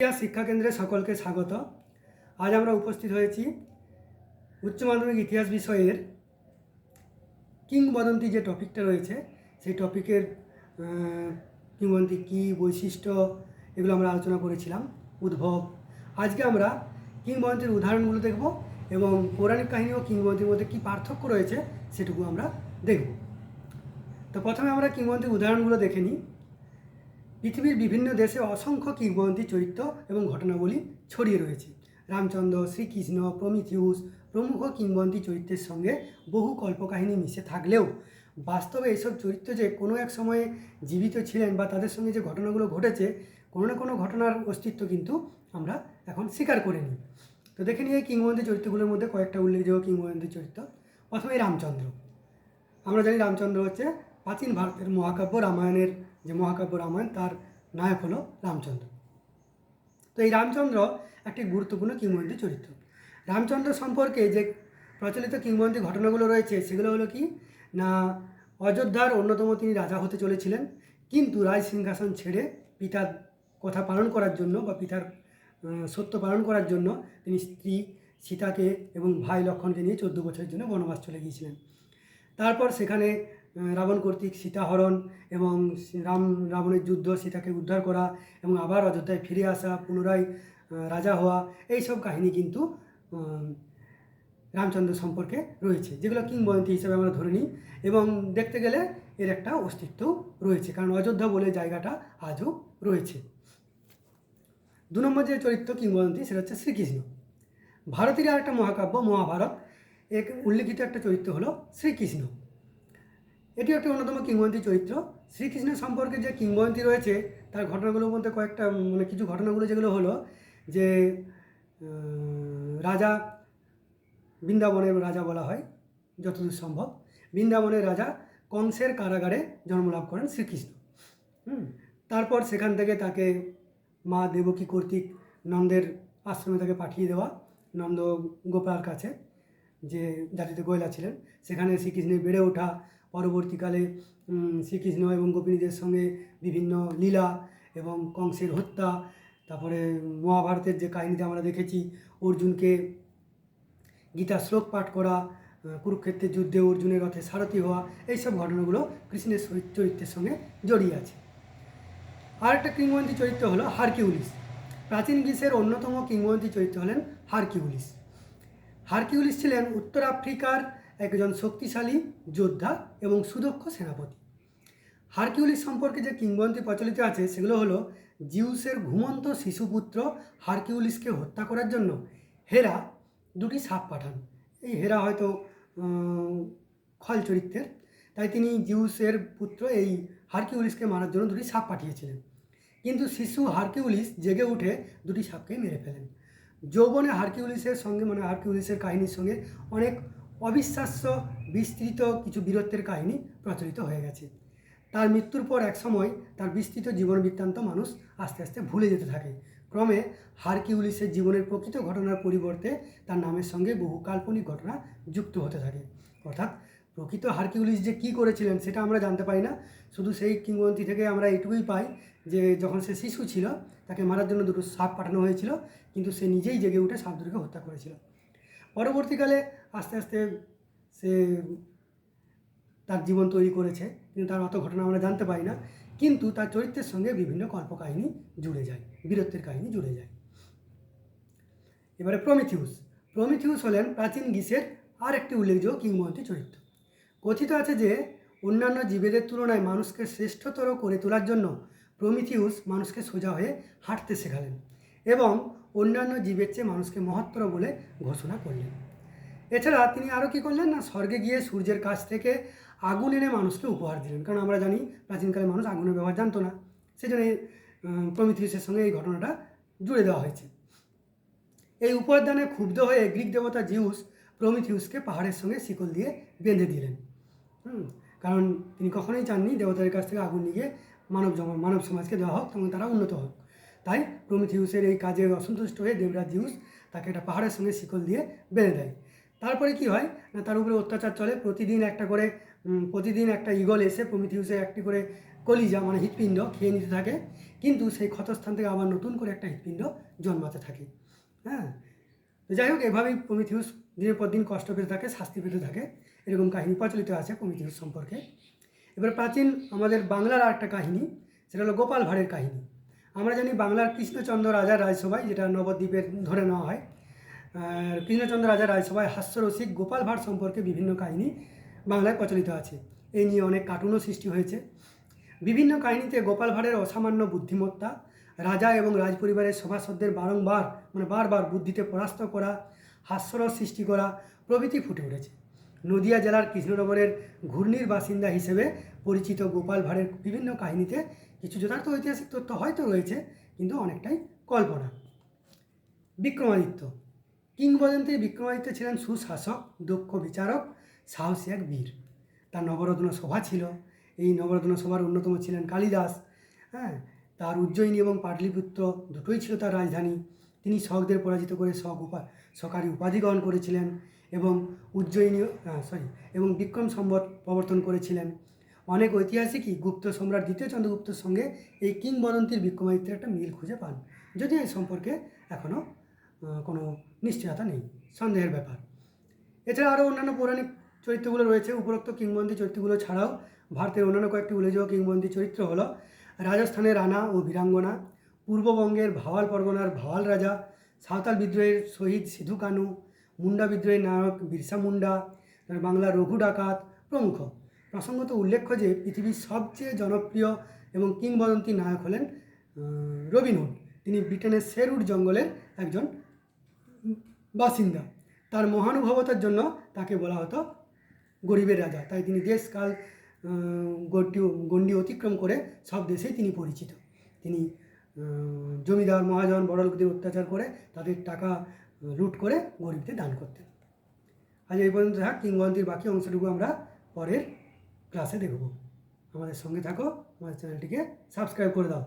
ইতিহাস শিক্ষাকেন্দ্রে সকলকে স্বাগত। আজ আমরা উপস্থিত হয়েছি উচ্চ মাধ্যমিক ইতিহাস বিষয়ের কিংবদন্তি যে টপিকটা রয়েছে, সেই টপিকের কিংবদন্তি কী, বৈশিষ্ট্য, এগুলো আমরা আলোচনা করেছিলাম, উদ্ভব। আজকে আমরা কিংবদন্তির উদাহরণগুলো দেখব এবং পৌরাণিক কাহিনী ও কিংবদন্তির মধ্যে কী পার্থক্য রয়েছে সেটুকু আমরা দেখব। তো প্রথমে আমরা কিংবদন্তির উদাহরণগুলো দেখে নিই। পৃথিবীর বিভিন্ন দেশে অসংখ্য কিংবদন্তি চরিত্র এবং ঘটনাবলী ছড়িয়ে রয়েছে। রামচন্দ্র, শ্রীকৃষ্ণ, প্রমিথিউস প্রমুখ কিংবদন্তি চরিত্রের সঙ্গে বহু কল্পকাহিনী মিশে থাকলেও বাস্তবে এইসব চরিত্র যে কোনো এক সময়ে জীবিত ছিলেন বা তাদের সঙ্গে যে ঘটনাগুলো ঘটেছে, কোনো না কোনো ঘটনার অস্তিত্ব কিন্তু আমরা এখন স্বীকার করে নিই তো দেখে নিয়ে কিংবদন্তি চরিত্রগুলোর মধ্যে কয়েকটা উল্লেখযোগ্য কিংবদন্তি চরিত্র। প্রথমে রামচন্দ্র। আমরা জানি রামচন্দ্র হচ্ছে প্রাচীন ভারতের মহাকাব্য রামায়ণের যে মহাকাব্য রামায়ণ, তার নায়ক হলো রামচন্দ্র। তো এই রামচন্দ্র একটি গুরুত্বপূর্ণ কিংবদন্তি চরিত্র। রামচন্দ্র সম্পর্কে যে প্রচলিত কিংবদন্তি ঘটনাগুলো রয়েছে, সেগুলো হলো কি, না, অযোধ্যার অন্যতম তিনি রাজা হতে চলেছিলেন, কিন্তু রাজ সিংহাসন ছেড়ে পিতার কথা পালন করার জন্য বা পিতার সত্য পালন করার জন্য তিনি স্ত্রী সীতাকে এবং ভাই লক্ষণকে নিয়ে চোদ্দ বছরের জন্য বনবাস চলে গিয়েছিলেন। তারপর সেখানে রাবণ কর্তৃক সীতাহরণ এবং রাম, রাবণের যুদ্ধ সীতাকে উদ্ধার করা এবং আবার অযোধ্যায় ফিরে আসা, পুনরায় রাজা হওয়া এই সব কাহিনী কিন্তু রামচন্দ্র সম্পর্কে রয়েছে, যেগুলো কিংবদন্তি হিসেবে আমরা ধরে নিই এবং দেখতে গেলে এর একটা অস্তিত্ব রয়েছে, কারণ অযোধ্যা বলে জায়গাটা আজও রয়েছে। দু নম্বর যে চরিত্র কিংবদন্তি সেটা হচ্ছে শ্রীকৃষ্ণ। ভারতের আর একটা মহাকাব্য, মহাভারত এক উল্লেখিত একটা চরিত্র হলো শ্রীকৃষ্ণ। এটি একটি অন্যতম কিংবদন্তি চরিত্র। শ্রীকৃষ্ণের সম্পর্কে যে কিংবদন্তি রয়েছে, তার ঘটনাগুলোর মধ্যে কয়েকটা মানে কিছু ঘটনাগুলো যেগুলো হলো যে রাজা বৃন্দাবনের রাজা বলা হয়, যতদূর সম্ভব। বৃন্দাবনের রাজা কংসের কারাগারে জন্মলাভ করেন শ্রীকৃষ্ণ। হুম? তারপর সেখান থেকে তাকে মা দেবকী কর্তৃক নন্দের আশ্রমে তাকে পাঠিয়ে দেওয়া, নন্দ গোপাল কাছে, যে জাতিতে গয়লা ছিলেন। সেখানে শ্রীকৃষ্ণের বেড়ে ওঠা পরবর্তীকালে শ্রীকৃষ্ণ এবং গোপিনীদের সঙ্গে বিভিন্ন লীলা এবং কংসের হত্যা, তারপরে মহাভারতের যে কাহিনীতে আমরা দেখেছি, অর্জুনকে গীতা শ্লোক পাঠ করা কুরুক্ষেত্রের যুদ্ধে অর্জুনের রথে সারথি হওয়া, এইসব ঘটনাগুলো কৃষ্ণের চরি- চরিত্রের সঙ্গে জড়িয়ে আছে। আর একটা কিংবদন্তি চরিত্র হলো হারকিউলিস। প্রাচীন গ্রীসের অন্যতম কিংবদন্তি চরিত্র হলেন হারকিউলিস। হারকিউলিস ছিলেন উত্তর আফ্রিকার একজন শক্তিশালী যোদ্ধা এবং সুদক্ষ সেনাপতি। হারকিউলিস সম্পর্কে যে কিংবদন্তি প্রচলিত আছে, সেগুলো হলো জিউসের ঘুমন্ত শিশুপুত্র হারকিউলিসকে হত্যা করার জন্য হেরা দুটি সাপ পাঠান। এই হেরা হয়তো খল চরিত্রের। তাই তিনি জিউসের পুত্র এই হারকিউলিসকে মারার জন্য দুটি সাপ পাঠিয়েছিলেন। কিন্তু শিশু হারকিউলিস জেগে উঠে দুটি সাপকে মেরে ফেলেন। যৌবনে হারকিউলিসের সঙ্গে মানে হারকিউলিসের কাহিনীর সঙ্গে অনেক অবিশ্বাস্য বিস্তৃত কিছু বীরত্বের কাহিনী প্রচলিত হয়ে গেছে। তার মৃত্যুর পর এক সময় তার বিস্তৃত জীবন বৃত্তান্ত মানুষ আস্তে আস্তে ভুলে যেতে থাকে। ক্রমে হারকিউলিসের জীবনের প্রকৃত ঘটনার পরিবর্তে তার নামের সঙ্গে বহু কাল্পনিক ঘটনা যুক্ত হতে থাকে। অর্থাৎ প্রকৃত হারকিউলিস যে কী করেছিলেন সেটা আমরা জানতে পারি না। শুধু সেই কিংবদন্তি থেকে আমরা এটুকুই পাই যে যখন সে শিশু ছিল, তাকে মারার জন্য দুটো সাপ পাঠানো হয়েছিল, কিন্তু সে নিজেই জেগে উঠে সাপ দুটোকে হত্যা করেছিল। পরবর্তীকালে আস্তে আস্তে সে তার জীবন তৈরি করেছে, কিন্তু তার অত ঘটনা আমরা জানতে পারি না। কিন্তু তার চরিত্রের সঙ্গে বিভিন্ন কল্পকাহিনী জুড়ে যায়, বীরত্বের কাহিনী জুড়ে যায়। এবারে প্রমিথিউস। প্রমিথিউস হলেন প্রাচীন গ্রীসের আর একটি উল্লেখযোগ্য কিংবদন্তি চরিত্র। কথিত আছে যে, অন্যান্য জীবেদের তুলনায় মানুষকে শ্রেষ্ঠতর করে তোলার জন্য প্রমিথিউস মানুষকে সোজা হয়ে হাঁটতে শেখালেন এবং অন্যান্য জীবের চেয়ে মানুষকে মহত্তর বলে ঘোষণা করলেন। এছাড়া তিনি আরও কী করলেন না স্বর্গে গিয়ে সূর্যের কাছ থেকে আগুন এনে মানুষকে উপহার দিলেন। কারণ আমরা জানি প্রাচীনকালে মানুষ আগুনের ব্যবহার জানতো না। এই, উম, প্রমিথিউসের সঙ্গে এই ঘটনাটা জুড়ে দেওয়া হয়েছে। এই উপহারদানে ক্ষুব্ধ হয়ে গ্রিক দেবতা জিউস প্রমিথিউসকে পাহাড়ের সঙ্গে শিকল দিয়ে বেঁধে দিলেন। কারণ তিনি কখনোই চাননি দেবতাদের কাছ থেকে আগুন নিয়ে মানব মানব সমাজকে দেওয়া হোক এবং তারা উন্নত হোক। তাই প্রমিথিউসের এই কাজে অসন্তুষ্ট হয়ে দেবরাজ জিউস তাকে একটা পাহাড়ের সঙ্গে শিকল দিয়ে বেঁধে দেয়। তারপরে কি হয়? না, তার উপরে অত্যাচার চলে। প্রতিদিন একটা করে প্রতিদিন একটা ইগল এসে প্রমিথিউসের একটি করে কলিজা মানে হৃৎপিণ্ড খেয়ে নিতে থাকে। কিন্তু সেই ক্ষতস্থান থেকে আবার নতুন করে একটা হৃৎপিণ্ড জন্মাতে থাকে। হ্যাঁ? তো যাই হোক, এভাবেই প্রমিথিউস দিনের পর দিন কষ্ট পেতে থাকে, শাস্তি পেতে থাকে। এরকম কাহিনী প্রচলিত আছে প্রমিথিউস সম্পর্কে। এবার প্রাচীন আমাদের বাংলার আর একটা কাহিনী, সেটা হলো গোপাল ভাঁড়ের কাহিনী। আমরা জানি বাংলার কৃষ্ণচন্দ্র রাজার রাজসভায়, যেটা নবদ্বীপের ধরে নেওয়া হয় কৃষ্ণচন্দ্র রাজা রাজসভায় হাস্যরসিক গোপাল ভাঁড় সম্পর্কে বিভিন্ন কাহিনী বাংলায় প্রচলিত আছে। এই নিয়ে অনেক কার্টুনও সৃষ্টি হয়েছে। বিভিন্ন কাহিনীতে গোপাল ভাঁড়ের অসামান্য বুদ্ধিমত্তা, রাজা এবং রাজপরিবারের সভাসদদের বারংবার মানে বারবার বুদ্ধিতে পরাস্ত করা, হাস্যরস সৃষ্টি করা প্রভৃতি ফুটে উঠেছে। নদিয়া জেলার কৃষ্ণনগরের ঘূর্ণির বাসিন্দা হিসেবে পরিচিত গোপাল ভাঁড়ের বিভিন্ন কাহিনীতে কিছু যথার্থ ঐতিহাসিক তথ্য হয়তো রয়েছে, কিন্তু অনেকটাই কল্পনা। বিক্রমাদিত্য কিংবদন্তি বিক্রমাদিত্য ছিলেন সুশাসক, দক্ষ বিচারক, সাহসী এক বীর। তার নবরত্ন সভা ছিল। এই নবরত্ন সভার অন্যতম ছিলেন কালিদাস। হ্যাঁ তার উজ্জয়িনী এবং পাটলিপুত্র দুটোই ছিল তার রাজধানী। তিনি শকদের পরাজিত করে শক উপা সকারী উপাধি গ্রহণ করেছিলেন এবং উজ্জয়িনী সরি এবং বিক্রম সম্বত প্রবর্তন করেছিলেন। অনেক ঐতিহাসিকই গুপ্ত সম্রাট দ্বিতীয় চন্দ্রগুপ্তের সঙ্গে এই কিংবদন্তির বিক্রমাদিত্যের একটা মিল খুঁজে পান। যদিও এই সম্পর্কে এখনও কোনো নিশ্চয়তা নেই, সন্দেহের ব্যাপার। এছাড়া আরও অন্যান্য পৌরাণিক চরিত্রগুলো রয়েছে। উপরোক্ত কিংবদন্তি চরিত্রগুলো ছাড়াও ভারতের অন্যান্য কয়েকটি উল্লেখযোগ্য কিংবদন্তি চরিত্র হলো রাজস্থানের রানা ও বীরাঙ্গনা, পূর্ববঙ্গের ভাওয়াল পরগনার ভাওয়াল রাজা, সাঁওতাল বিদ্রোহের শহীদ সিধু কানু, মুন্ডা বিদ্রোহের নায়ক বিরসা মুন্ডা, বাংলার রঘু ডাকাত প্রমুখ। প্রসঙ্গত উল্লেখ্য যে পৃথিবীর সবচেয়ে জনপ্রিয় এবং কিংবদন্তি নায়ক হলেন রবিনহুড। তিনি ব্রিটেনের শেরউড জঙ্গলের একজন বাসিন্দা। তার মহানুভবতার জন্য তাকে বলা হতো গরিবের রাজা। তাই তিনি দেশকাল গণ্ডি গণ্ডি অতিক্রম করে সব দেশেই তিনি পরিচিত। তিনি জমিদার, মহাজন বড় লোকদের অত্যাচার করে তাদের টাকা লুট করে গরিবদের দান করতেন। আজ এই পর্যন্ত থাক, কিংবদন্তির বাকি অংশটুকু আমরা পরের ক্লাসে দেখব। আমাদের সঙ্গে থাকো, আমাদের চ্যানেলটিকে সাবস্ক্রাইব করে দাও।